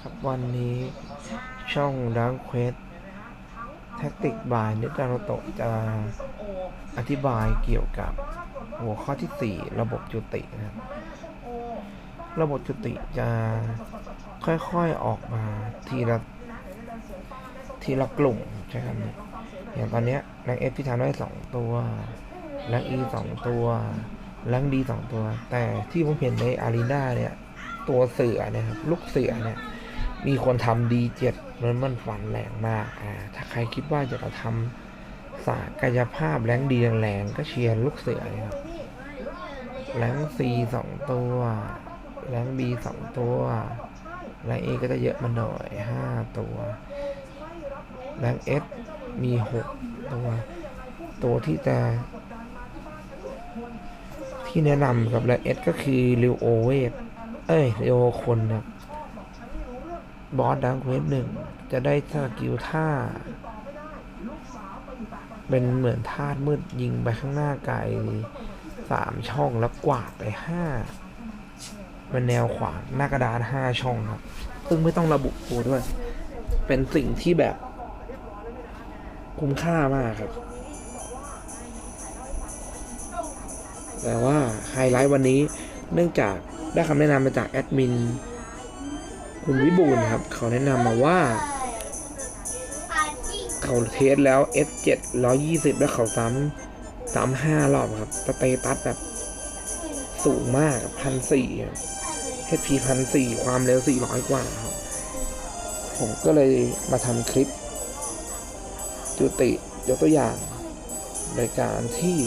นะครับ วันนี้ช่องดังเควสแท็กติกบายนิดาโนโตจะอธิบายเกี่ยวกับหัวข้อที่ 4 ระบบจุตินะครับ ระบบจุติจะค่อยๆออกมาทีละทีละกลุ่มใช่ครับอย่างตอนนี้แรงเอฟที่ทำได้สองตัวแรงอีสองตัวแรงดีสองตัว แต่ที่ผมเห็นในอารีนาเนี่ย ตัวเสือเนี่ยครับ ลูกเสือเนี่ย มีคนทำดีเจ็ดมันมันฝันแรงมากอ่าถ้าใครคิดว่าจะทำศาสตร์กายภาพแรงดีแรงก็เชียร์ลูกเสือครับแรงซีสองตัวแรงบีสองตัวแรงเอก็จะเยอะมาหน่อยห้าตัวแรงเอสมีหกตัว ตัวที่จะ ที่แนะนำกับแรงเอสก็คือริวโอเวทเอ้ยเรโอคนนะ บอสดังเวสหนึ่งจะได้สกิลท่า เป็นเหมือนธาตุมืดยิงไปข้างหน้าไกลสามช่องแล้วกวาดไปห้าเป็นแนวขวางหน้ากระดานห้าช่องครับ ซึ่งไม่ต้องระบุตัวด้วย เป็นสิ่งที่แบบ คุ้มค่ามากครับ แต่ว่าไฮไลท์วันนี้เนื่องจากได้คำแนะนำมาจากแอดมิน คุณวิบูลครับ เขาแนะนำมาว่า เขาเทสแล้ว S7 120 แล้วเขาซ้ำซ้ำห้ารอบครับ สเตตัสแบบสูงมากพันสี่ HP พันสี่ความเร็ว400กว่าครับ ผมก็เลยมาทำคลิป จุติยกตัวอย่างโดยการที่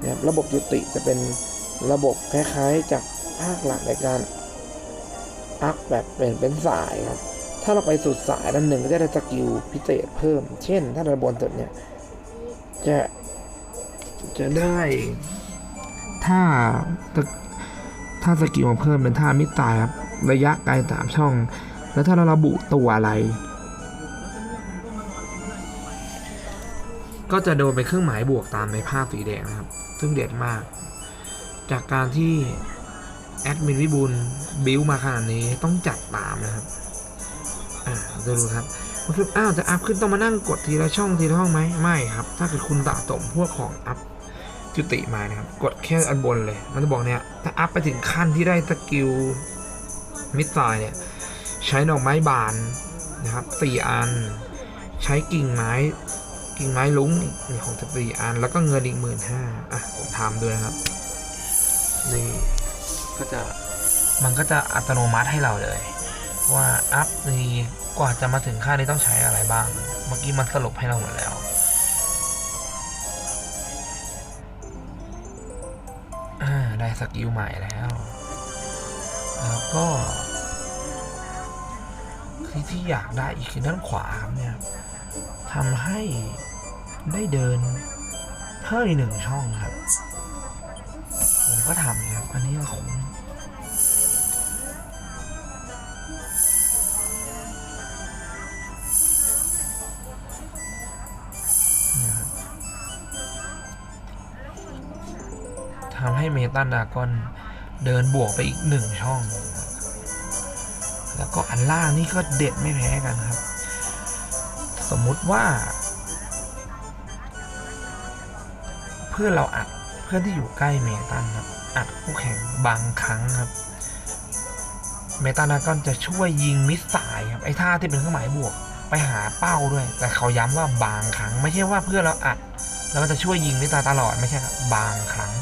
นะครับระบบยุติจะเป็นระบบคล้ายๆจากภาคหลักในการ อัพแบบเป็นเป็นสายครับ ถ้าเราไปสุดสายด้านหนึ่งก็จะได้สกิลพิเศษเพิ่ม เช่น ถ้าเราบนสุดเนี่ย จะจะได้ถ้าถ้าสกิลมาเพิ่มเป็นท่ามิตายครับ ระยะไกลสามช่อง แล้วถ้าเราระบุตัวอะไร ก็จะโดนเป็นเครื่องหมายบวกตามในภาพสีแดงนะครับ ซึ่งเด็ดมาก จากการที่ แอดมินวิบูล์บิวมาขนาดนี้ต้องจัดตามนะครับ อ่าดูดูครับมันคืออ้าวจะอัพขึ้นต้องมานั่งกดทีละช่องทีละห้องไหมไม่ครับ ถ้าเกิดคุณสะสมพวกของอัพจุติมานะครับ กดแค่อันบนเลย มันจะบอกเนี่ยถ้าอัพไปถึงขั้นที่ได้สกิลมิดไซล์เนี่ยใช้ดอกไม้บานนะครับสี่อัน ใช้กิ่งไม้กิ่งไม้ลุ้งนี่ของจะสี่อัน แล้วก็เงินอีกหมื่นห้าอะผมทำด้วยนะครับนี่ ก็จะมันก็จะอัตโนมัติให้เราเลย ว่าอัพนี้กว่าจะมาถึงค่านี้ต้องใช้อะไรบ้าง เมื่อกี้มันสรุปให้เราหมดแล้ว ได้สกิลใหม่แล้ว แล้วก็ที่ที่อยากได้อีกคือด้านขวาครับเนี่ยทำให้ได้เดินเพิ่มอีกหนึ่งช่องครับ ก็ทำครับ อันนี้ก็คุ้มเนี่ยครับทำให้เมตันดากอนเดินบวกไปอีกหนึ่งช่อง แล้วก็อันล่างนี่ก็เด็ดไม่แพ้กันครับ สมมุติว่า เพื่อเราอัดเพื่อนที่อยู่ใกล้เมตันครับ อัดคู่แข่งบางครั้งครับ เมตาดากอนจะช่วยยิงมิสไซล์ครับไอ้ท่าที่เป็นเครื่องหมายบวกไปหาเป้าด้วย แต่เขาย้ำว่าบางครั้ง ไม่ใช่ว่าเพื่อเราอัด แล้วมันจะช่วยยิงมิสไซล์ตลอดไม่ใช่ครับบางครั้ง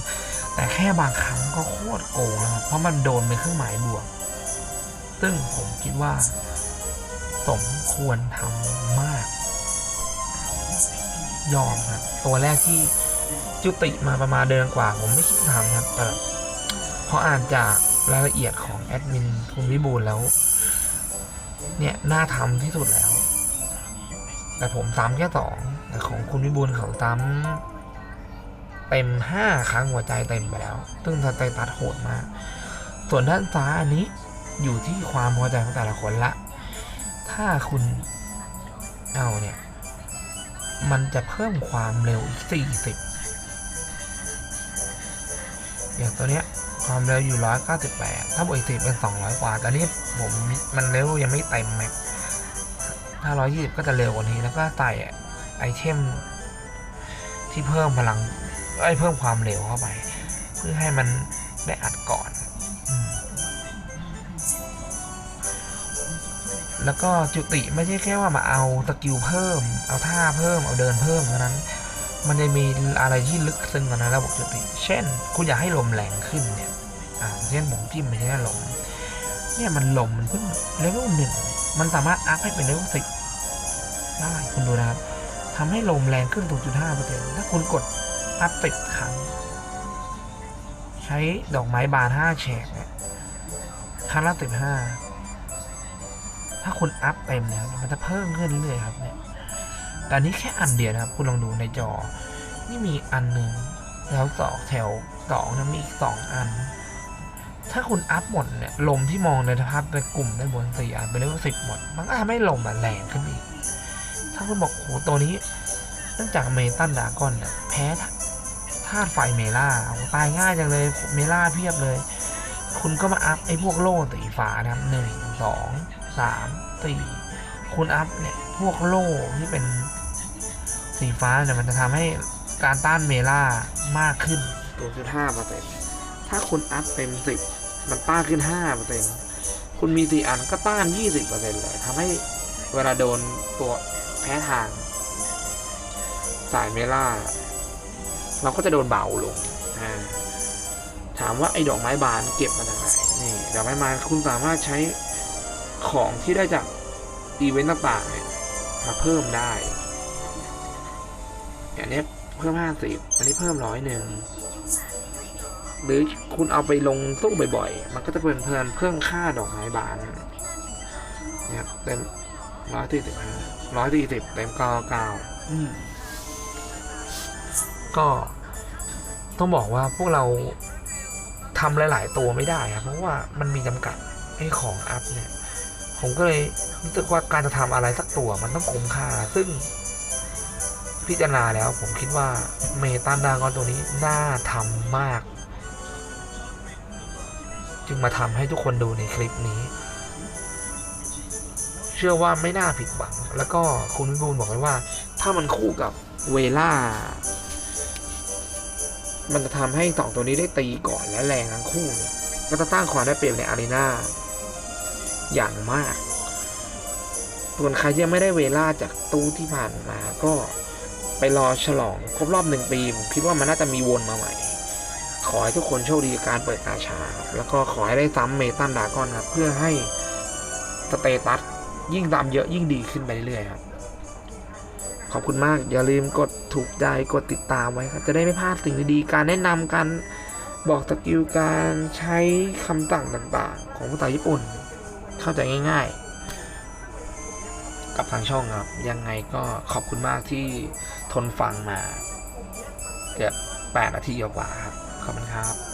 แต่แค่บางครั้งก็โคตรโกงนะครับเพราะมันโดนเป็นเครื่องหมายบวก ซึ่งผมคิดว่า สมควรทำมาก ยอมครับตัวแรกที่จุติมาประมาณเดือนกว่า ผมไม่คิดทำครับแต่ ออ่านจากรายละเอียดของแอดมินคุณวิบูลแล้ว เนี่ยน่าทำที่สุดแล้ว แต่ผมซ้ำแค่สองแต่ของคุณวิบูลเขาซ้ำเต็มห้าครั้งหัวใจเต็มไปแล้ว ซึ่งสเตตัสโหดมาก ส่วนด้านซ้ายอันนี้อยู่ที่ความพอใจของแต่ละคนละ ถ้าคุณเอาเนี่ย มันจะเพิ่มความเร็วอีก40อย่างตัวเนี้ย ความเร็วอยู่ 198 ถ้าบวกอีก10เป็น 200 กว่า แต่นี่ผมมันเร็วยังไม่เต็มแม็กถ้า 120 ก็จะเร็วกว่านี้ แล้วก็ใส่ไอเทมที่เพิ่มพลังไอเพิ่มความเร็วเข้าไป เพื่อให้มันได้อัดก่อนอแล้วก็จุติไม่ใช่แค่ว่ามาเอาสกิลเพิ่ม เอาท่าเพิ่ม เอาเดินเพิ่มเท่านั้นมันจะมีอะไรที่ลึกซึ้งกว่านั้นระบบจุติ เช่น คุณอยากให้ลมแรงขึ้นเนี่ย อ่าเช่นผมจิ้มไปที่ลมเนี่ยมันลมมันเพิ่งเลเวลหนึ่งมันสามารถอัพให้เป็นเลเวลสิบได้คุณดูนะครับทำให้ลมแรงขึ้น 0.5%ถ้าคุณกดอัพติดครั้ง ใช้ดอกไม้บาน5แฉกเนี่ยครั้งละ15 ถ้าคุณอัพเต็มแล้วเนี่ยมันจะเพิ่มขึ้นเรื่อยๆครับเนี่ยแต่อันนี้แค่อันเดียวนะครับ คุณลองดูในจอ นี่มีอันหนึ่งแถวสองแถวสองนะมีอีกสองอัน ถ้าคุณอัพหมดเนี่ยลมที่มองในภาพในกลุ่มด้านบนสี่อันเป็นเลเวลสิบหมด มันก็ทำให้ลมมันแรงขึ้นอีก ถ้าคุณบอกโหตัวนี้เนื่องจากเมตันดากอนเนี่ยแพ้ธาตุไฟเมล่าตายง่ายจังเลยเมล่าเพียบเลย คุณก็มาอัพไอ้พวกโล่สีฟ้านะครับหนึ่งสองสามสี่คุณอัพเนี่ยพวกโล่ที่เป็นสีฟ้าเนี่ยมันจะทำให้การต้านเมล่ามากขึ้น0.5เปอร์เซ็นต์ถ้าคุณอัพเต็มสิบ มันต้านขึ้นห้าเปอร์เซ็นต์คุณมีสี่อันก็ต้านยี่สิบเปอร์เซ็นต์เลยทำให้เวลาโดนตัวแพ้ทาง สายเมล่า เราก็จะโดนเบาลงถามว่าไอ้ดอกไม้บานเก็บมาจากไหนนี่ดอกไม้บานคุณสามารถใช้ของที่ได้จากอีเวนต์ต่างๆเนี่ยมาเพิ่มได้อย่างนี้เพิ่มห้าสิบอันนี้เพิ่มร้อยหนึ่ง หรือคุณเอาไปลงตู้บ่อยๆ มันก็จะเป็นเพิ่มเพิ่มค่าดอกไม้บานเนี่ยเต็มร้อยสี่สิบห้าร้อยสี่สิบเต็มเก้าเก้าก็ต้องบอกว่าพวกเราทำหลาย ๆ ตัวไม่ได้ครับเพราะว่ามันมีจำกัดไอ้ของอัพเนี่ย ผมก็เลยรู้สึกว่าการจะทำอะไรสักตัวมันต้องคุ้มค่า ซึ่งพิจารณาแล้วผมคิดว่าเมตันดากอนตัวนี้น่าทำมาก จึงมาทำให้ทุกคนดูในคลิปนี้ เชื่อว่าไม่น่าผิดหวัง แล้วก็คุณวิบูลย์บอกไว้ว่า ถ้ามันคู่กับเวล่า มันจะทำให้สองตัวนี้ได้ตีก่อนและแรงทั้งคู่เนี่ยก็จะตั้งความได้เปรียบในอารีนาอย่างมากส่วนใครยังไม่ได้เวล่าจากตู้ที่ผ่านมาก็ไปรอฉลองครบรอบหนึ่งปี ผมคิดว่ามันน่าจะมีวนมาใหม่ ขอให้ทุกคนโชคดีกับการเปิดกาชา แล้วก็ขอให้ได้ซ้ำเมตันดากอนครับ เพื่อให้สเตตัสยิ่งตามเยอะยิ่งดีขึ้นไปเรื่อยๆครับ ขอบคุณมากอย่าลืมกดถูกใจกดติดตามไว้ครับ จะได้ไม่พลาดสิ่งดีๆการแนะนำการบอกสกิลการใช้คำสั่งต่างๆ ของภาษาญี่ปุ่น เข้าใจง่ายๆ กับทางช่องครับ ยังไงก็ขอบคุณมากที่ทนฟังมา เกือบ8นาทีกว่าครับ ขอบคุณครับ